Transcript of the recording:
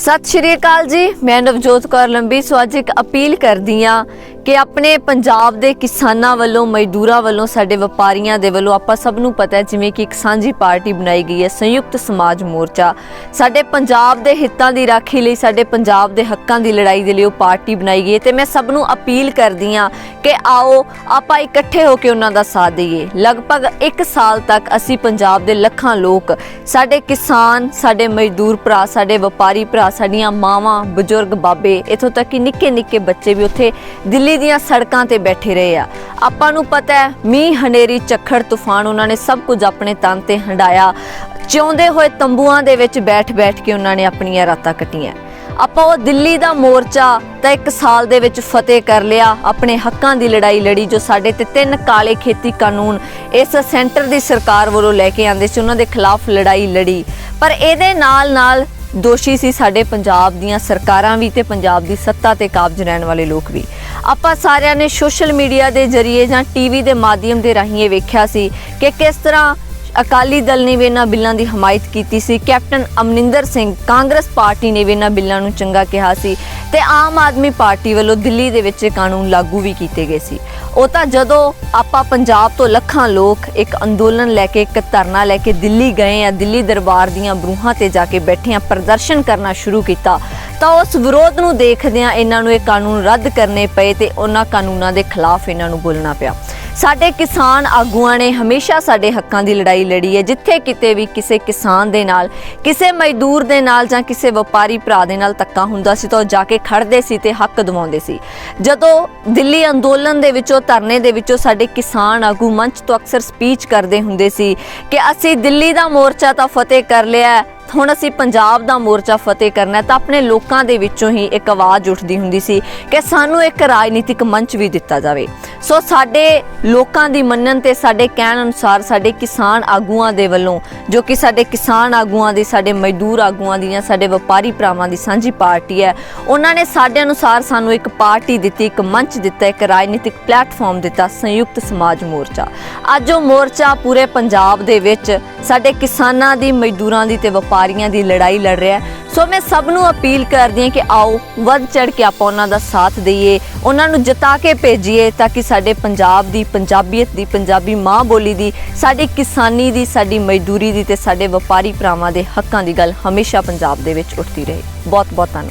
ਸਤਿ ਸ਼੍ਰੀ ਅਕਾਲ ਜੀ ਮੈਂ ਨਵਜੋਤ ਕੌਰ ਲੰਬੀ ਸੋ ਅੱਜ ਇੱਕ ਅਪੀਲ ਕਰਦੀ ਆ ਕਿ ਆਪਣੇ ਪੰਜਾਬ ਦੇ ਕਿਸਾਨਾਂ ਵੱਲੋਂ, ਮਜ਼ਦੂਰਾਂ ਵੱਲੋਂ, ਸਾਡੇ ਵਪਾਰੀਆਂ ਦੇ ਵੱਲੋਂ ਆਪਾਂ ਸਭ ਨੂੰ ਪਤਾ ਹੈ ਜਿਵੇਂ ਕਿ ਇੱਕ ਸਾਂਝੀ ਪਾਰਟੀ ਬਣਾਈ ਗਈ ਹੈ, ਸੰਯੁਕਤ ਸਮਾਜ ਮੋਰਚਾ। ਸਾਡੇ ਪੰਜਾਬ ਦੇ ਹਿੱਤਾਂ ਦੀ ਰਾਖੀ ਲਈ, ਸਾਡੇ ਪੰਜਾਬ ਦੇ ਹੱਕਾਂ ਦੀ ਲੜਾਈ ਦੇ ਲਈ ਉਹ ਪਾਰਟੀ ਬਣਾਈ ਗਈ ਹੈ ਤੇ ਮੈਂ ਸਭ ਨੂੰ ਅਪੀਲ ਕਰਦੀ ਹਾਂ ਕਿ ਆਓ, ਆਪਾਂ ਇਕੱਠੇ ਹੋ ਕੇ ਉਹਨਾਂ ਦਾ ਸਾਥ ਦਈਏ। ਲਗਭਗ 1 ਸਾਲ ਤੱਕ ਅਸੀਂ ਪੰਜਾਬ ਦੇ ਲੱਖਾਂ ਲੋਕ, ਸਾਡੇ ਕਿਸਾਨ, ਸਾਡੇ ਮਜ਼ਦੂਰ ਭਰਾ, ਸਾਡੇ ਵਪਾਰੀ ਭਰਾ, ਸਾਡੀਆਂ ਮਾਵਾਂ, ਬਜ਼ੁਰਗ ਬਾਬੇ, ਇਥੋਂ ਤੱਕ ਕਿ ਨਿੱਕੇ ਨਿੱਕੇ ਬੱਚੇ ਵੀ ਉੱਥੇ ਦਿੱਲੀ ਦੀਆਂ ਸੜਕਾਂ ਤੇ ਬੈਠੇ ਰਹੇ ਆ। ਆਪਾਂ ਨੂੰ ਪਤਾ ਹੈ, ਮੀਂਹ, ਹਨੇਰੀ, ਝੱਖੜ, ਤੂਫਾਨ ਉਹਨਾਂ ਨੇ ਸਭ ਕੁਝ ਆਪਣੇ ਤਨ ਤੇ ਹੰਡਾਇਆ। ਜਿਉਂਦੇ ਹੋਏ ਤੰਬੂਆਂ ਦੇ ਵਿੱਚ ਬੈਠ-ਬੈਠ ਕੇ ਉਹਨਾਂ ਨੇ ਆਪਣੀਆਂ ਰਾਤਾਂ ਕੱਟੀਆਂ। ਆਪਾਂ ਉਹ ਦਿੱਲੀ ਦਾ ਮੋਰਚਾ ਤਾਂ ਇੱਕ ਸਾਲ ਦੇ ਵਿੱਚ ਫਤਿਹ ਕਰ ਲਿਆ। ਆਪਣੇ ਹੱਕਾਂ ਦੀ ਲੜਾਈ ਲੜੀ ਜੋ ਸਾਡੇ ਤੇ ਤਿੰਨ ਕਾਲੇ ਖੇਤੀ ਕਾਨੂੰਨ ਇਸ ਸੈਂਟਰ ਦੀ ਸਰਕਾਰ ਵੱਲੋਂ ਲੈ ਕੇ ਆਂਦੇ ਸੀ, ਉਹਨਾਂ ਦੇ ਖਿਲਾਫ ਲੜਾਈ ਲੜੀ। ਪਰ ਇਹਦੇ ਨਾਲ-ਨਾਲ ਦੋਸ਼ੀ ਸੀ ਸਾਡੇ ਪੰਜਾਬ ਦੀਆਂ ਸਰਕਾਰਾਂ ਵੀ ਤੇ ਪੰਜਾਬ ਦੀ ਸੱਤਾ ਤੇ ਕਾਬਜ ਰਹਿਣ ਵਾਲੇ ਲੋਕ ਵੀ। ਆਪਾਂ ਸਾਰਿਆਂ ਨੇ ਸੋਸ਼ਲ ਮੀਡੀਆ ਦੇ ਜ਼ਰੀਏ ਜਾਂ ਟੀਵੀ ਦੇ ਮਾਧਿਅਮ ਦੇ ਰਾਹੀਂ ਇਹ ਵੇਖਿਆ ਸੀ ਕਿ ਕਿਸ ਤਰ੍ਹਾਂ ਅਕਾਲੀ ਦਲ ਨੇ ਵੀ ਇਹਨਾਂ ਬਿੱਲਾਂ ਦੀ ਹਮਾਇਤ ਕੀਤੀ ਸੀ। ਕੈਪਟਨ ਅਮਰਿੰਦਰ ਸਿੰਘ ਕਾਂਗਰਸ ਪਾਰਟੀ ਨੇ ਵੀ ਇਹਨਾਂ ਬਿੱਲਾਂ ਨੂੰ ਚੰਗਾ ਕਿਹਾ ਸੀ ਤੇ ਆਮ ਆਦਮੀ ਪਾਰਟੀ ਵੱਲੋਂ ਦਿੱਲੀ ਦੇ ਵਿੱਚ ਇਹ ਕਾਨੂੰਨ ਲਾਗੂ ਵੀ ਕੀਤੇ ਗਏ ਸੀ। ਉਹ ਤਾਂ ਜਦੋਂ ਆਪਾਂ ਪੰਜਾਬ ਤੋਂ ਲੱਖਾਂ ਲੋਕ ਇੱਕ ਅੰਦੋਲਨ ਲੈ ਕੇ, ਇੱਕ ਧਰਨਾ ਲੈ ਕੇ ਦਿੱਲੀ ਗਏ ਆ, ਦਿੱਲੀ ਦਰਬਾਰ ਦੀਆਂ ਬਰੂਹਾਂ ਤੇ ਜਾ ਕੇ ਬੈਠੇ ਆ, ਪ੍ਰਦਰਸ਼ਨ ਕਰਨਾ ਸ਼ੁਰੂ ਕੀਤਾ, ਤਾਂ ਉਸ ਵਿਰੋਧ ਨੂੰ ਦੇਖਦਿਆਂ ਇਹਨਾਂ ਨੂੰ ਇਹ ਕਾਨੂੰਨ ਰੱਦ ਕਰਨੇ ਪਏ ਤੇ ਉਹਨਾਂ ਕਾਨੂੰਨਾਂ ਦੇ ਖਿਲਾਫ ਇਹਨਾਂ ਨੂੰ ਬੋਲਣਾ ਪਿਆ। ਸਾਡੇ ਕਿਸਾਨ ਆਗੂਆਂ ਨੇ ਹਮੇਸ਼ਾ ਸਾਡੇ ਹੱਕਾਂ ਦੀ ਲੜਾਈ ਲੜੀ ਹੈ। ਜਿੱਥੇ ਕਿਤੇ ਵੀ ਕਿਸੇ ਕਿਸਾਨ ਦੇ ਨਾਲ, ਕਿਸੇ ਮਜ਼ਦੂਰ ਦੇ ਨਾਲ ਜਾਂ ਕਿਸੇ ਵਪਾਰੀ ਭਰਾ ਦੇ ਨਾਲ ਧੱਕਾ ਹੁੰਦਾ ਸੀ ਤਾਂ ਉਹ ਜਾ ਕੇ ਖੜਦੇ ਸੀ ਤੇ ਹੱਕ ਦਿਵਾਉਂਦੇ ਸੀ। ਜਦੋਂ ਦਿੱਲੀ ਅੰਦੋਲਨ ਦੇ ਵਿੱਚੋਂ, ਧਰਨੇ ਦੇ ਵਿੱਚੋਂ ਸਾਡੇ ਕਿਸਾਨ ਆਗੂ ਮੰਚ ਤੋਂ ਅਕਸਰ ਸਪੀਚ ਕਰਦੇ ਹੁੰਦੇ ਸੀ ਕਿ ਅਸੀਂ ਦਿੱਲੀ ਦਾ ਮੋਰਚਾ ਤਾਂ ਫਤਿਹ ਕਰ ਲਿਆ ਹੁਣ ਅਸੀਂ ਪੰਜਾਬ ਦਾ ਮੋਰਚਾ ਫਤਿਹ ਕਰਨਾ ਤਾਂ ਆਪਣੇ ਲੋਕਾਂ ਦੇ ਵਿੱਚੋਂ ਹੀ ਇੱਕ ਆਵਾਜ਼ ਉੱਠਦੀ ਹੁੰਦੀ ਸੀ ਕਿ ਸਾਨੂੰ ਇੱਕ ਰਾਜਨੀਤਿਕ ਮੰਚ ਵੀ ਦਿੱਤਾ ਜਾਵੇ। ਸੋ ਸਾਡੇ ਲੋਕਾਂ ਦੀ ਮੰਨਣ ਤੇ ਸਾਡੇ ਕਹਿਣ ਅਨੁਸਾਰ ਸਾਡੇ ਕਿਸਾਨ ਆਗੂਆਂ ਦੇ ਵੱਲੋਂ, ਜੋ ਕਿ ਸਾਡੇ ਕਿਸਾਨ ਆਗੂਆਂ ਦੀ, ਸਾਡੇ ਮਜ਼ਦੂਰ ਆਗੂਆਂ ਦੀ ਜਾਂ ਸਾਡੇ ਵਪਾਰੀ ਭਰਾਵਾਂ ਦੀ ਸਾਂਝੀ ਪਾਰਟੀ ਹੈ, ਉਹਨਾਂ ਨੇ ਸਾਡੇ ਅਨੁਸਾਰ ਸਾਨੂੰ ਇੱਕ ਪਾਰਟੀ ਦਿੱਤੀ, ਇੱਕ ਮੰਚ ਦਿੱਤਾ, ਇੱਕ ਰਾਜਨੀਤਿਕ ਪਲੇਟਫਾਰਮ ਦਿੱਤਾ, ਸੰਯੁਕਤ ਸਮਾਜ ਮੋਰਚਾ। ਅੱਜ ਉਹ ਮੋਰਚਾ ਪੂਰੇ ਪੰਜਾਬ ਦੇ ਵਿੱਚ ਸਾਡੇ ਕਿਸਾਨਾਂ ਦੀ, ਮਜ਼ਦੂਰਾਂ ਦੀ ਤੇ ਵਪਾਰੀਆਂ ਦੀ ਲੜਾਈ ਲੜ ਰਿਹਾ ਹੈ। ਸੋ ਮੈਂ ਸਭ ਨੂੰ ਅਪੀਲ ਕਰਦੀ ਹਾਂ ਕਿ ਆਓ ਵੱਧ ਚੜ ਕੇ ਆਪਾਂ ਉਹਨਾਂ ਦਾ ਸਾਥ ਦਈਏ, ਉਹਨਾਂ ਨੂੰ ਜਿਤਾ ਕੇ ਭੇਜੀਏ ਤਾਂ ਕਿ ਸਾਡੇ ਪੰਜਾਬ ਦੀ ਪੰਜਾਬੀਅਤ ਦੀ, ਪੰਜਾਬੀ ਮਾਂ ਬੋਲੀ ਦੀ, ਸਾਡੀ ਕਿਸਾਨੀ ਦੀ, ਸਾਡੀ ਮਜ਼ਦੂਰੀ ਦੀ ਤੇ ਸਾਡੇ ਵਪਾਰੀ ਭਰਾਵਾਂ ਦੇ ਹੱਕਾਂ ਦੀ ਗੱਲ ਹਮੇਸ਼ਾ ਪੰਜਾਬ ਦੇ ਵਿੱਚ ਉੱਠਦੀ ਰਹੇ। ਬਹੁਤ ਬਹੁਤ ਧੰਨਵਾਦ।